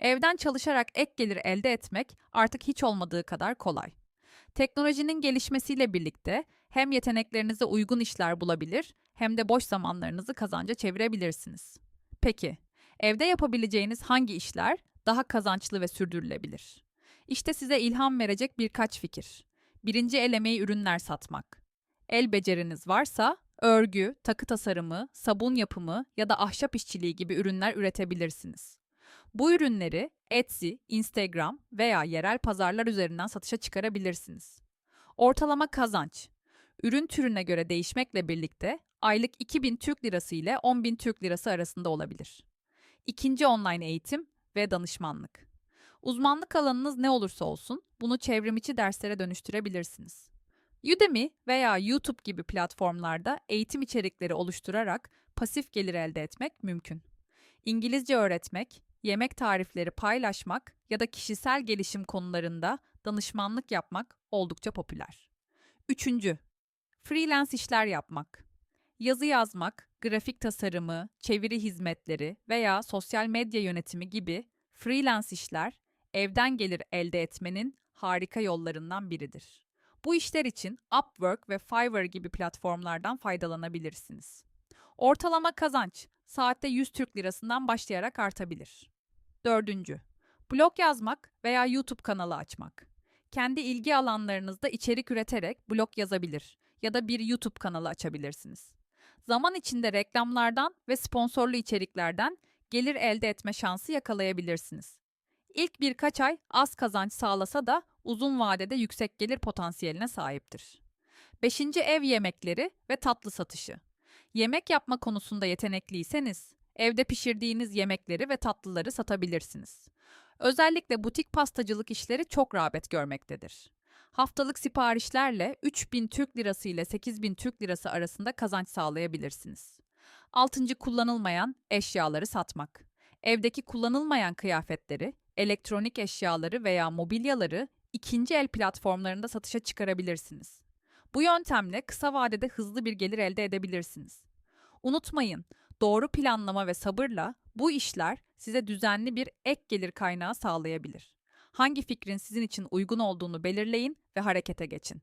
Evden çalışarak ek gelir elde etmek artık hiç olmadığı kadar kolay. Teknolojinin gelişmesiyle birlikte hem yeteneklerinize uygun işler bulabilir hem de boş zamanlarınızı kazanca çevirebilirsiniz. Peki, evde yapabileceğiniz hangi işler daha kazançlı ve sürdürülebilir? İşte size ilham verecek birkaç fikir. Birinci el emeği ürünler satmak. El beceriniz varsa örgü, takı tasarımı, sabun yapımı ya da ahşap işçiliği gibi ürünler üretebilirsiniz. Bu ürünleri Etsy, Instagram veya yerel pazarlar üzerinden satışa çıkarabilirsiniz. Ortalama kazanç. Ürün türüne göre değişmekle birlikte aylık 2000 Türk Lirası ile 10.000 Türk Lirası arasında olabilir. İkinci online eğitim ve danışmanlık. Uzmanlık alanınız ne olursa olsun bunu çevrimiçi derslere dönüştürebilirsiniz. Udemy veya YouTube gibi platformlarda eğitim içerikleri oluşturarak pasif gelir elde etmek mümkün. İngilizce öğretmek, yemek tarifleri paylaşmak ya da kişisel gelişim konularında danışmanlık yapmak oldukça popüler. Üçüncü, freelance işler yapmak. Yazı yazmak, grafik tasarımı, çeviri hizmetleri veya sosyal medya yönetimi gibi freelance işler evden gelir elde etmenin harika yollarından biridir. Bu işler için Upwork ve Fiverr gibi platformlardan faydalanabilirsiniz. Ortalama kazanç saatte 100 Türk Lirasından başlayarak artabilir. Dördüncü, blog yazmak veya YouTube kanalı açmak. Kendi ilgi alanlarınızda içerik üreterek blog yazabilir ya da bir YouTube kanalı açabilirsiniz. Zaman içinde reklamlardan ve sponsorlu içeriklerden gelir elde etme şansı yakalayabilirsiniz. İlk birkaç ay az kazanç sağlasa da uzun vadede yüksek gelir potansiyeline sahiptir. Beşinci ev yemekleri ve tatlı satışı. Yemek yapma konusunda yetenekliyseniz, evde pişirdiğiniz yemekleri ve tatlıları satabilirsiniz. Özellikle butik pastacılık işleri çok rağbet görmektedir. Haftalık siparişlerle 3000 Türk Lirası ile 8000 Türk Lirası arasında kazanç sağlayabilirsiniz. Altıncı kullanılmayan eşyaları satmak. Evdeki kullanılmayan kıyafetleri, elektronik eşyaları veya mobilyaları ikinci el platformlarında satışa çıkarabilirsiniz. Bu yöntemle kısa vadede hızlı bir gelir elde edebilirsiniz. Unutmayın, doğru planlama ve sabırla bu işler size düzenli bir ek gelir kaynağı sağlayabilir. Hangi fikrin sizin için uygun olduğunu belirleyin ve harekete geçin.